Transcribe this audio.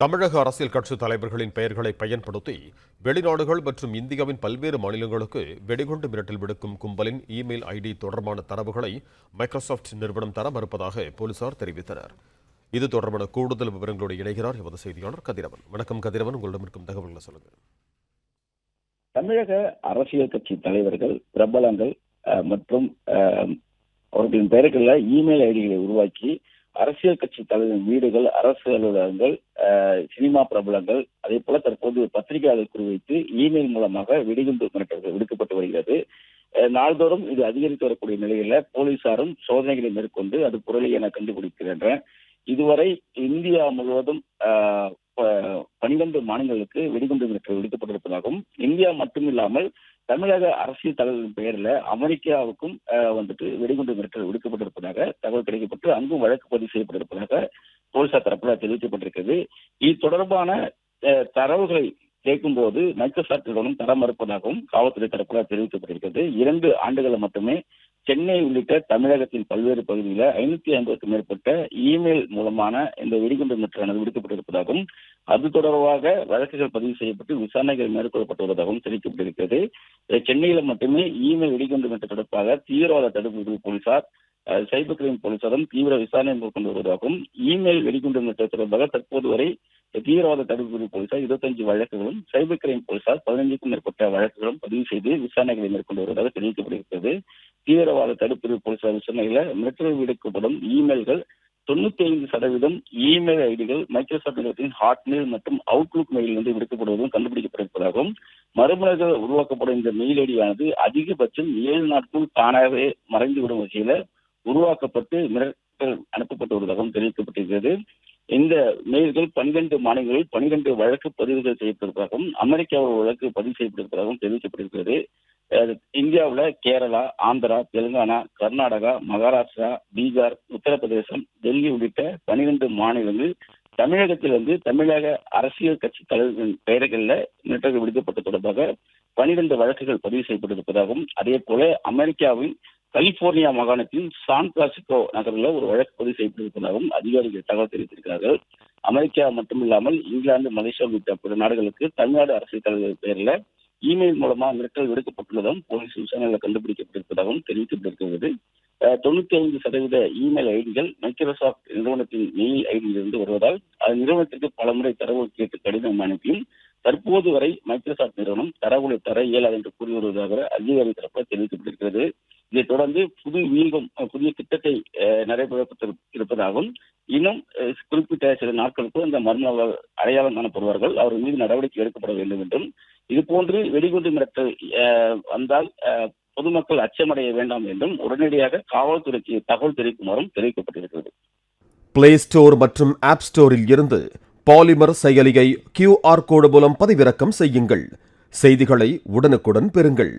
தமிழக அரசியல் கட்சி தலைவர்களின் பெயர்களை பயன்படுத்தி வெளிநாடுகள் மற்றும் இந்தியாவின் பல்வேறு மாநிலங்களுக்கு வெடிகுண்டு மிரட்டல் விடுக்கும் கும்பலின் இமெயில் ஐடி தொடர்பான தரவுகளை மைக்ரோசாஃப்ட் நிறுவனம் தர மறுப்பதாக போலீசார் தெரிவித்தனர். இது தொடர்பான கூடுதல் விவரங்களோடு இணைகிறார் எமது செய்தியாளர் கதிரவன். வணக்கம் கதிரவன். உங்களிடம் இருக்கும் தகவல்களை சொல்லுங்க தமிழக அரசியல் கட்சி தலைவர்கள் பிரபலங்கள் அஹ், மற்றும் அவர்களின் பெயர்களில் இமெயில் ஐடிகளை உருவாக்கி அரசியல் கட்சி தலைவரின் வீடுகள் அரசு அலுவலகங்கள் சினிமா பிரபலங்கள் அதே போல தற்போது பத்திரிகையாளர் குறிவைத்து இமெயில் மூலமாக வெடிகுண்டு மிரட்டல்கள் விடுக்கப்பட்டு வருகிறது. அஹ், நாள்தோறும் இது அதிகரித்து வரக்கூடிய நிலையில போலீசாரும் சோதனைகளை மேற்கொண்டு அது புரளி என கண்டுபிடிக்கின்றனர். இதுவரை இந்தியா முழுவதும் பனிரெண்டு மாநிலங்களுக்கு வெடிகுண்டு மிரட்டல் விடுக்கப்பட்டிருப்பதாகவும் இந்தியா மட்டுமில்லாமல் தமிழக அரசியல் தலைவரின் பெயரில் அமெரிக்காவுக்கும் வந்துட்டு வெடிகுண்டு மிரட்டல் விடுக்கப்பட்டிருப்பதாக தகவல் கிடைக்கப்பட்டு அங்கும் வழக்கு பதிவு செய்யப்பட்டிருப்பதாக போலீசார் தரப்பில் தெரிவிக்கப்பட்டிருக்கிறது. இது தொடர்பான தரவுகளை கேட்கும்போது மைக்ரோசாப்ட் நிறுவனம் தர மறுப்பதாகவும் காவல்துறை தரப்பில் தெரிவிக்கப்பட்டிருக்கிறது. இரண்டு ஆண்டுகளை மட்டுமே சென்னை உள்ளிட்ட தமிழகத்தின் பல்வேறு பகுதிகளில் ஐநூத்தி ஐம்பதுக்கும் மேற்பட்ட இமெயில் மூலமான இந்த வெடிகுண்டு மிரட்டலானது விடுக்கப்பட்டிருப்பதாகவும் அது தொடர்பாக வழக்குகள் பதிவு செய்யப்பட்டு விசாரணைகள் மேற்கொள்ளப்பட்டு வருவதாகவும் தெரிவிக்கப்பட்டிருக்கிறது சென்னையில மட்டுமே இமெயில் வெடிகுண்டு மிரட்டல் தொடர்பாக தீவிரவாத தடுப்பு பிரிவு போலீசார் அஹ் சைபர் கிரைம் போலீசாரும் தீவிர விசாரணை மேற்கொண்டு வருவதாகவும் இமெயில் வெடிகுண்டு மிரட்டல் தொடர்பாக தற்போது வரை தீவிரவாத தடுப்பு பிரிவு போலீசார் இருபத்தஞ்சு வழக்குகளும் சைபர் கிரைம் போலீசார் பதினைஞ்சுக்கும் மேற்பட்ட வழக்குகளும் பதிவு செய்து விசாரணைகளை மேற்கொண்டு வருவதாக தெரிவிக்கப்படுகிறது தீவிரவாத தடுப்பு போலீசார் விசாரணையில மிரட்டல் விடுக்கப்படும் இமெயில்கள் தொண்ணூத்தி ஐந்து சதவீதம் இமெயில் ஐடிகள் மைக்ரோசாப்ட் நிறுவனத்தின் ஹாட்மெயில் மற்றும் அவுட்லுக் மெயிலிருந்து விடுக்கப்படுவதும் கண்டுபிடிக்கப்பட்டிருப்பதாகவும் மறுமலர்கள் உருவாக்கப்படும் இந்த மெயில் ஐடியானது அதிகபட்சம் ஏழு நாட்கள் தானாகவே மறைந்துவிடும் வகையில உருவாக்கப்பட்டு மிரட்டல் அனுப்பப்பட்டு வருவதாகவும் தெரிவிக்கப்பட்டிருக்கிறது. இந்த மெயில்கள் பன்னிரண்டு மாநிலங்களில் பன்னிரண்டு வழக்கு பதிவுகள் செய்யப்பட்டிருப்பதாகவும் அமெரிக்காவில் ஒரு வழக்கு பதிவு செய்யப்பட்டிருப்பதாகவும் தெரிவிக்கப்பட்டிருக்கிறது. இந்தியாவுல கேரளா ஆந்திரா தெலுங்கானா கர்நாடகா மகாராஷ்டிரா பீகார் உத்தரப்பிரதேசம் டெல்லி உள்ளிட்ட பனிரெண்டு மாநிலங்கள் தமிழகத்திலிருந்து தமிழக அரசியல் கட்சி தலைவர்களின் பெயர்களில் மிரட்டல்கள் விடுக்கப்பட்ட தொடர்பாக பனிரெண்டு வழக்குகள் பதிவு செய்யப்பட்டிருப்பதாகவும் அதே போல அமெரிக்காவின் கலிபோர்னியா மாகாணத்தின் சான் பிரான்சிஸ்கோ நகரில் ஒரு வழக்கு பதிவு செய்யப்பட்டிருப்பதாகவும் அதிகாரிகள் தகவல் தெரிவித்திருக்கிறார்கள். அமெரிக்கா மட்டுமில்லாமல் இங்கிலாந்து மலேசியா உள்ளிட்ட பிற நாடுகளுக்கு தமிழ்நாடு அரசியல் தலைவர் பெயரில் இமெயில் மூலமா மிரட்டல் விடுக்கப்பட்டுள்ளதும் போலீஸ் விசாரணையில் கண்டுபிடிக்கப்பட்டிருப்பதாகவும் தெரிவிக்கப்பட்டிருக்கிறது. அஹ், தொண்ணூத்தி ஐந்து சதவீத இமெயில் ஐடிகள் மைக்ரோசாப்ட் நிறுவனத்தின் மெயில் ஐடியிலிருந்து வருவதால் அது நிறுவனத்திற்கு பலமுறை தரவு கேட்டு கடிதம் அனுப்பியும் தற்போது வரை மைக்ரோசாப்ட் நிறுவனம் தரவுகளை தர இயலாது என்று கூறி வருவதாக அதிகாரி தரப்பு தெரிவிக்கப்பட்டிருக்கிறது. இதைத் தொடர்ந்து புது வியூகம் புதிய திட்டத்தை நடைபெறப்பட்டிருப்பதாகவும் இன்னும் குறிப்பிட்ட சில நாட்களுக்கு இந்த மர்ம அடையாளம் காணப்படுவார்கள். அவர்கள் மீது நடவடிக்கை எடுக்கப்பட வேண்டும் என்றும் இது போன்று வெடிகுண்டு மிரட்டல் வந்தால் பொதுமக்கள் அச்சமடைய வேண்டாம் என்றும் உடனடியாக காவல்துறைக்கு தகவல் தெரிவிக்குமாறும் தெரிவிக்கப்பட்டிருக்கிறது. பிளே ஸ்டோர் மற்றும் ஆப் ஸ்டோரில் இருந்து பாலிமர் செயலியை கியூஆர் கோடு மூலம் பதிவிறக்கம் செய்யுங்கள். செய்திகளை உடனுக்குடன் பெறுங்கள்.